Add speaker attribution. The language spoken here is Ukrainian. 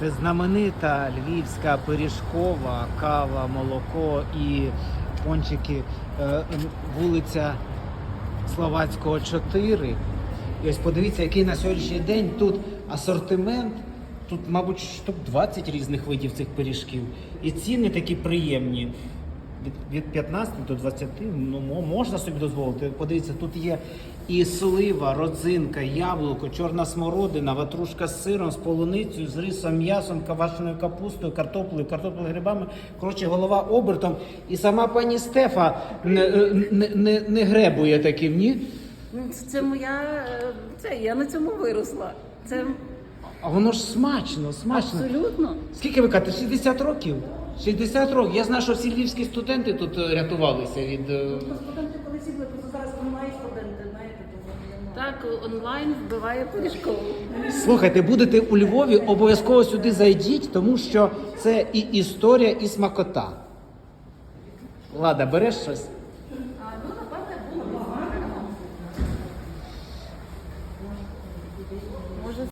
Speaker 1: Це знаменита львівська пиріжкова, кава, молоко і пончики. Е, Вулиця Словацького 4. І ось подивіться, який на сьогоднішній день тут асортимент. Тут, мабуть, штук 20 різних видів цих пиріжків. І ціни такі приємні. Від, від 15 до 20, ну мо- можна собі дозволити. Подивіться, тут є і слива, родзинка, яблуко, чорна смородина, ватрушка з сиром, з полуницею, з рисом, м'ясом, кавашеною капустою, картоплею, картоплею грибами. Коротше, голова обертом. І сама пані Стефа не, не, не, не гребує таким, ні?
Speaker 2: Ну, Це моя. е, Це я на цьому виросла. Це
Speaker 1: А воно ж смачно, смачно.
Speaker 2: абсолютно.
Speaker 1: Скільки ви кажете? 60 років? 60 років. Я знаю, що всі львівські студенти тут е, рятувалися від. е,
Speaker 3: Студенти коли сіли, просто зараз онлайн студенти, знаєте, тому я
Speaker 2: Так, онлайн вбиває пиріжкову.
Speaker 1: Слухайте, будете у Львові, обов'язково сюди зайдіть, тому що це і історія, і смакота. Лада, береш щось?
Speaker 2: А ну напевне було. Може